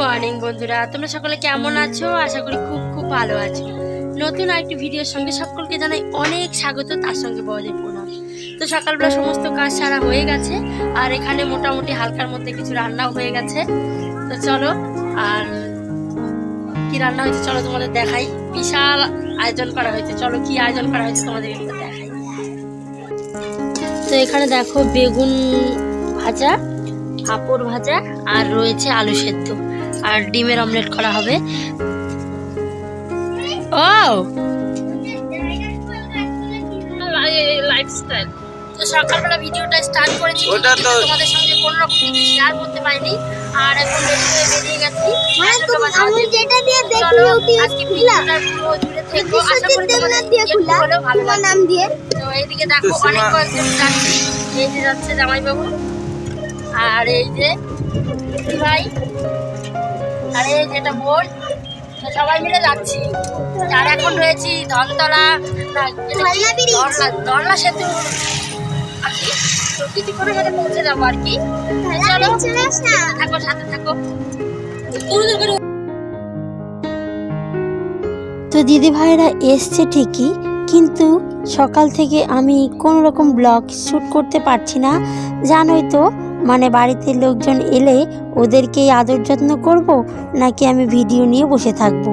Morning বন্ধুরা। তোমরা সকলে কেমন আছো? আশা করি খুব খুব ভালো আছো। নতুন আরেকটি ভিডিওর সঙ্গে সকলকে জানাই অনেক স্বাগত। তার সঙ্গে বড়দের প্রণাম। তো সকালবেলা সমস্ত কাজ সারা হয়ে গেছে, আর এখানে মোটামুটি হালকার মধ্যে কিছু রান্নাও হয়ে গেছে। তো চলো, আর কি রান্না হয়েছে চলো তোমাদের দেখাই। বিশাল আয়োজন করা হয়েছে। চলো, কি আয়োজন করা হয়েছে তোমাদের দেখাই। তো এখানে দেখো বেগুন ভাজা পাঁপড় ভাজা আর রয়েছে আলু সেদ্ধ। আর ডিমের অমলেট করা হবে। ও! লাইফস্টাইল তো সকালবেলা ভিডিওটা স্টার্ট করেছি। ওটা তো- তোমাদের সঙ্গে কোনো রকম কিছু শেয়ার করতে পারিনি। আর এখন বেরিয়ে গেছি। মানে তুমি আমি যেটা দিয়ে চলো, দেখি ওটি আজকে ভিডিওটা পুরো জুড়ে থেকো। আশা করি তোমাদের দিয়ে খুলা। ভালো তোমার নাম দিয়ে। তো এইদিকে দেখো অনেক কয়েকজন যাচ্ছি। এই যে যাচ্ছে জামাইবাবু। আর এই যে ভাই আর এই যেটা বোন তো সবাই মিলে যাচ্ছি। আর এখন রয়েছি ধনতলা সেতু। আর কি? তো কিছুক্ষণের মধ্যে পৌঁছে যাব আর কি। থাকো সাথে থাকো। তো দিদি ভাইরা এসছে ঠিকই কিন্তু সকাল থেকে আমি কোনো রকম ব্লগ শ্যুট করতে পারছি না। জানোই তো মানে বাড়িতে লোকজন এলে ওদেরকেই আদর যত্ন করব, নাকি আমি ভিডিও নিয়ে বসে থাকব?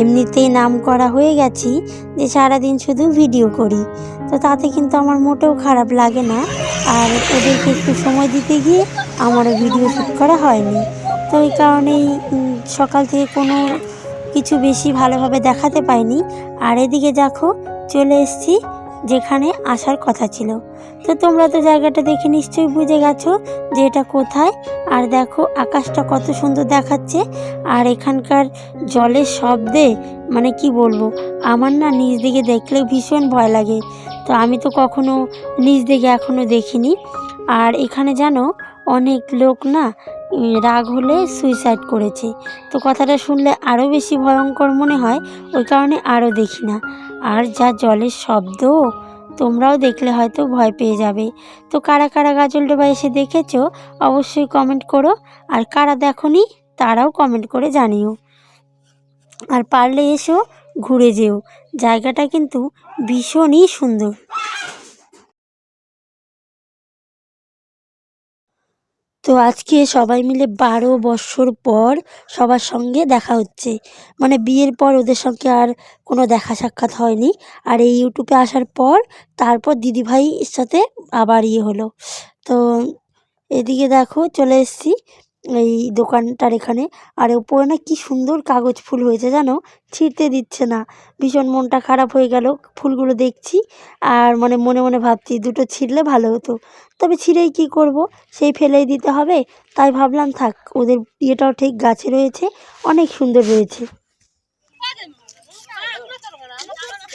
এমনিতেই নাম করা হয়ে গেছি যে সারাদিন শুধু ভিডিও করি। তো তাতে কিন্তু আমার মোটেও খারাপ লাগে না। আর ওদেরকে একটু সময় দিতে গিয়ে আমারও ভিডিও শ্যুট করা হয়নি। তো এই কারণেই সকাল থেকে কোনো কিছু বেশি ভালোভাবে দেখাতে পাইনি। আর এদিকে দেখো, চলে এসেছি যেখানে আসার কথা ছিল। তো তোমরা তো জায়গাটা দেখে নিশ্চয়ই বুঝে গেছো যে এটা কোথায়। আর দেখো, আকাশটা কত সুন্দর দেখাচ্ছে। আর এখানকার জলের শব্দে মানে কি বলব, আমার না নিচ দিকে দেখলে ভীষণ ভয় লাগে। তো আমি তো কখনো নিচ দিকে এখনও দেখিনি। আর এখানে জানো, অনেক লোক না রাগ হলে সুইসাইড করেছে। তো কথাটা শুনলে আরও বেশি ভয়ঙ্কর মনে হয়, ওই কারণে আরও দেখি না। আর যা জলের শব্দ, তোমরাও দেখলে হয়তো ভয় পেয়ে যাবে। তো কারা কারা গাজলডোবা এসে দেখেছ, অবশ্যই কমেন্ট করো। আর কারা দেখনি, তারাও কমেন্ট করে জানিও। আর পারলে এসো, ঘুরে যেও। জায়গাটা কিন্তু ভীষণই সুন্দর। তো আজকে সবাই মিলে বারো বছর পর সবার সঙ্গে দেখা হচ্ছে। মানে বিয়ের পর ওদের সঙ্গে আর কোনো দেখা সাক্ষাৎ হয়নি। আর এই ইউটিউবে আসার পর তারপর দিদিভাইয়ের সাথে আবার ইয়ে হলো। তো এদিকে দেখো চলে এসেছি। এই দোকানটার এখানে। আর ওপরে না কি সুন্দর কাগজ ফুল হয়েছে জানো? ছিঁড়তে দিচ্ছে না। ভীষণ মনটা খারাপ হয়ে গেল ফুলগুলো দেখছি। আর মানে মনে মনে ভাবছি দুটো ছিঁড়লে ভালো হতো। তবে ছিঁড়েই কী করব? সেই ফেলেই দিতে হবে। তাই ভাবলাম থাক, ওদের ইয়েটাও ঠিক গাছে রয়েছে। অনেক সুন্দর রয়েছে।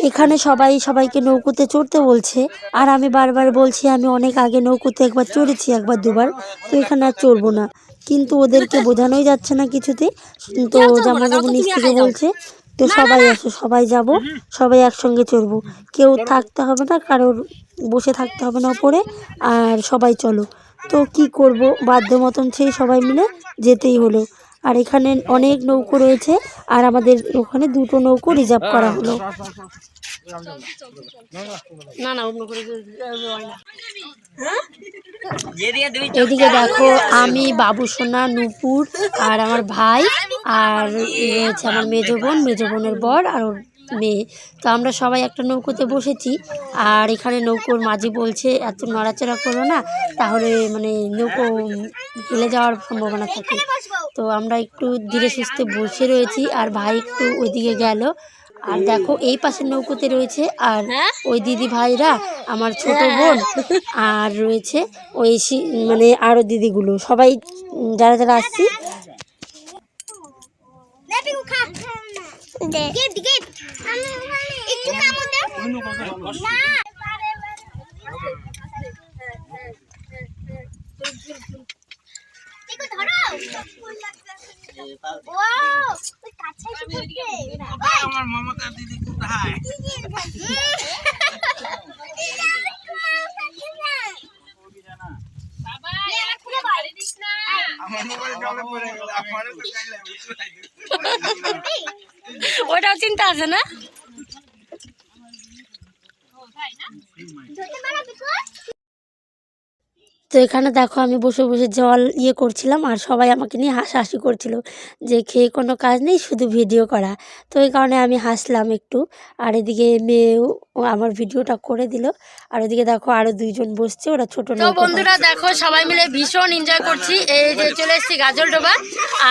এখানে সবাই সবাইকে নৌকোতে চড়তে বলছে। আর আমি বারবার বলছি, আমি অনেক আগে নৌকোতে একবার চড়েছি, একবার দুবার। তো এখানে আর চড়বো না। কিন্তু ওদেরকে বোঝানোই যাচ্ছে না কিছুতে তো জামাইবাবু নিচ থেকে বলছে তো সবাই আসো সবাই যাব সবাই একসঙ্গে চড়বো। কেউ থাকতে হবে না কারোর বসে থাকতে হবে না ওপরে আর সবাই চলো। তো কি করব বাধ্য মতন সেই সবাই মিলে যেতেই হলো। আর এখানে অনেক নৌকো রয়েছে আর আমাদের ওখানে দুটো নৌকো রিজার্ভ করা হলো। না না এদিকে দেখো আমি, বাবু সোনা, নুপুর আর আমার ভাই আর হচ্ছে আমার মেজো বোন, মেজো বোনের বর আর মেয়ে। তো আমরা সবাই একটা নৌকোতে বসেছি আর এখানে নৌকোর মাঝি বলছে, এত নড়াচড়া করো না, তাহলে মানে নৌকো হেলে যাওয়ার সম্ভাবনা থাকে। তো আমরা একটু ধীরে সুস্থে বসে রয়েছি আর ভাই একটু ওইদিকে গেল। আর দেখো এই পাশের নৌকোতে রয়েছে আর ওই দিদি ভাইরা আমার ছোট বোন আর রয়েছে ওই সি- মানে আরও দিদিগুলো। সবাই যারা যারা আসছি। ধরো। আমার মমতা দিদি ওটাও চিন্তা আছে না? তো এখানে দেখো আমি বসে বসে জল ইয়ে করছিলাম আর সবাই আমাকে নিয়ে হাসাহাসি করছিল যে খেয়ে কোনো কাজ নেই শুধু ভিডিও করা। তো এই কারণে আমি হাসলাম একটু আর এদিকে মেয়েও আমার ভিডিওটা করে দিল। আর ওদিকে দেখো আরও দুইজন বসছে ওরা ছোট তো বন্ধুরা দেখো সবাই মিলে ভীষণ এনজয় করছি। এই যে চলে এসেছি গাজল ডোবা।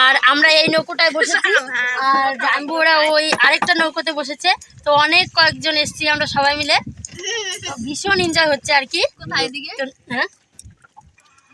আর আমরা এই নৌকোটায় বসেছি। আর জানবু ওরা ওই আরেকটা নৌকোতে বসেছে। তো অনেক কয়েকজন এসেছি আমরা সবাই মিলে। ভীষণ এনজয় হচ্ছে আর কি। কোথায় দিকে হ্যাঁ হাই এনজয় করবই এনজয় করে দিই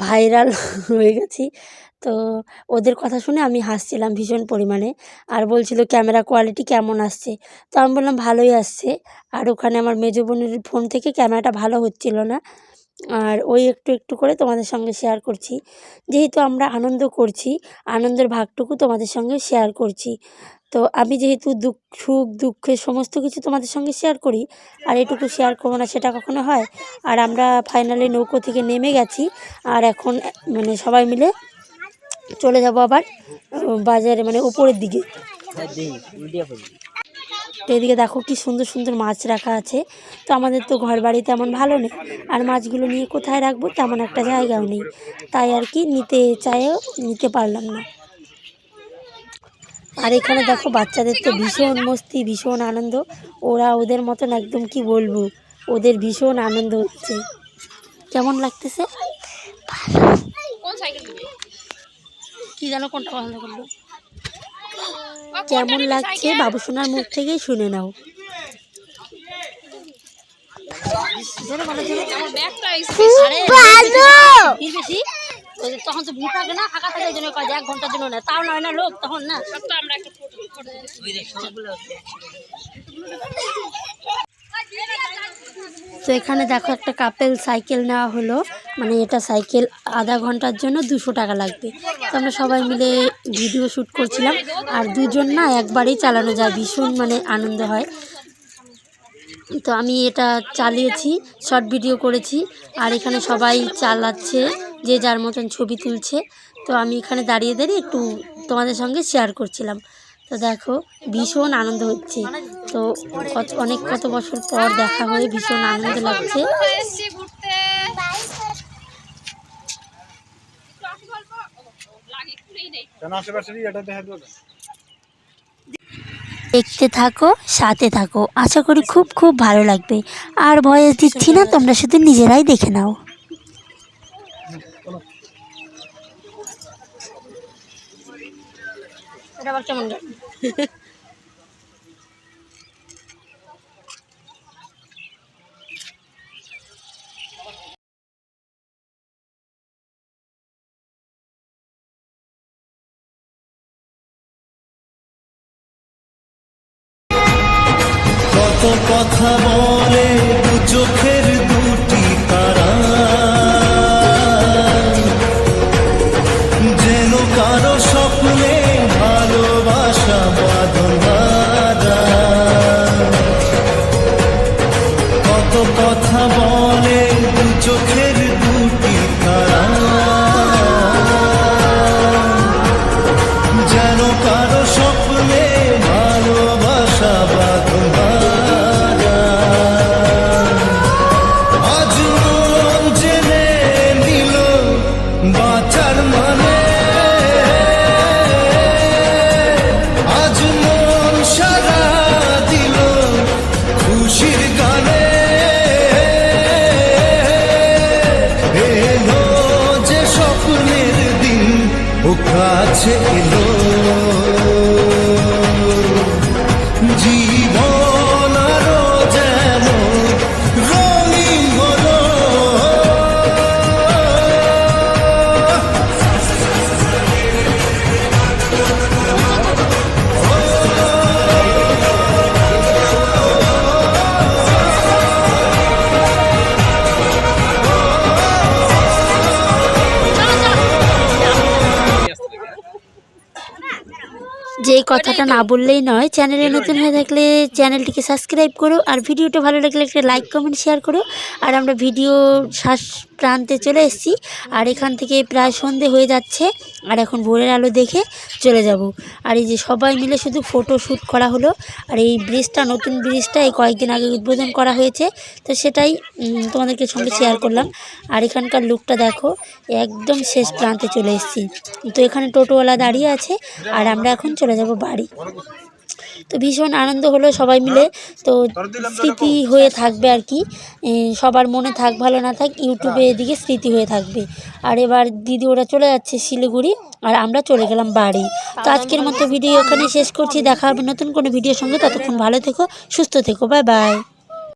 ভাইরাল হয়ে গেছি। তো ওদের কথা শুনে আমি হাসছিলাম ভীষণ পরিমাণে। আর বলছিল, ক্যামেরা কোয়ালিটি কেমন আসছে? তো আমি বললাম, ভালোই আসছে। আর ওখানে আমার মেজো বোনের ফোন থেকে ক্যামেরাটা ভালো হচ্ছিল না। আর ওই একটু একটু করে তোমাদের সঙ্গে শেয়ার করছি। যেহেতু আমরা আনন্দ করছি, আনন্দের ভাগটুকু তোমাদের সঙ্গে শেয়ার করছি। তো আমি যেহেতু দুঃখ, সুখ, দুঃখের সমস্ত কিছু তোমাদের সঙ্গে শেয়ার করি, আর এটুকু শেয়ার করব না সেটা কখনো হয়। আর আমরা ফাইনালি নৌকো থেকে নেমে গেছি, আর এখন মানে সবাই মিলে চলে যাব আবার বাজারে মানে উপরের দিকে। তো এদিকে দেখো কি সুন্দর সুন্দর মাছ রাখা আছে। তো আমাদের তো ঘর বাড়ি তেমন ভালো নেই। আর মাছগুলো নিয়ে কোথায় রাখব তেমন একটা জায়গাও নেই। তাই আর কি নিতে চাইও নিতে পারলাম না। আর এখানে দেখো বাচ্চাদের তো ভীষণ মস্তি ভীষণ আনন্দ। ওরা ওদের মতন একদম কি বলব ওদের ভীষণ আনন্দ হচ্ছে। কেমন লাগতেছে? কি জানো কোনটা পছন্দ করল? কেমন লাগছে বাবুসোনার মুখ থেকেই শুনে নাও। তখন তো ভিড় থাকে না ফাঁকা থাকে জন্য যে এক ঘণ্টার জন্য না। তাও নয় না লোক তখন না। তো এখানে দেখো একটা কাপেল সাইকেল নেওয়া হলো। মানে এটা সাইকেল আধা ঘণ্টার জন্য দুশো টাকা লাগবে। তো আমরা সবাই মিলে ভিডিও শ্যুট করছিলাম, আর দুজন না একবারেই চালানো যায়, ভীষণ মানে আনন্দ হয়। তো আমি এটা চালিয়েছি, শর্ট ভিডিও করেছি, আর এখানে সবাই চালাচ্ছে, যে যার মতন ছবি তুলছে। তো আমি এখানে দাঁড়িয়ে দাঁড়িয়ে একটু তোমাদের সঙ্গে শেয়ার করছিলাম। তো দেখো, ভীষণ আনন্দ হচ্ছে। তো অনেক কত বছর পর দেখা হয়ে ভীষণ আনন্দ লাগছে কেন আশেপাশে এটা দেখা দেবে দেখতে থাকো সাথে থাকো। আশা করি খুব খুব ভালো লাগবে। আর ভয়েস দিচ্ছি না তোমরা শুধু নিজেরাই দেখে নাও। এটা আবার কেমন কথা কাছে এলো। কথাটা না বললেই নয়। চ্যানেলে নতুন হয়ে থাকলে চ্যানেলটিকে সাবস্ক্রাইব করো আর ভিডিওটা ভালো লাগলে একটা লাইক কমেন্ট শেয়ার করো। আর আমরা ভিডিও শ্বাস প্রান্তে চলে এসেছি। আর এখান থেকে প্রায় সন্ধে হয়ে যাচ্ছে। আর এখন ভোরের আলো দেখে চলে যাব। আর এই যে সবাই মিলে শুধু ফটো শ্যুট করা হলো। আর এই ব্রিজটা নতুন ব্রিজটা এই কয়েকদিন আগে উদ্বোধন করা হয়েছে। তো সেটাই তোমাদেরকে সঙ্গে শেয়ার করলাম। আর এখানকার লুকটা দেখো একদম শেষ প্রান্তে চলে এসেছি। তো এখানে টোটোওয়ালা দাঁড়িয়ে আছে। আর আমরা এখন চলে যাব বাড়ি। তো ভীষণ আনন্দ হলো সবাই মিলে। তো স্মৃতি হয়ে থাকবে আর কি। সবার মনে থাক, ভালো না থাক, ইউটিউবে এদিকে স্মৃতি হয়ে থাকবে। আর এবার দিদি ওরা চলে যাচ্ছে শিলিগুড়ি, আর আমরা চলে গেলাম বাড়ি। তো আজকের মতো ভিডিও এখানে শেষ করছি। দেখা হবে নতুন কোনো ভিডিওর সঙ্গে। ততক্ষণ ভালো থেকো, সুস্থ থেকো। Bye bye.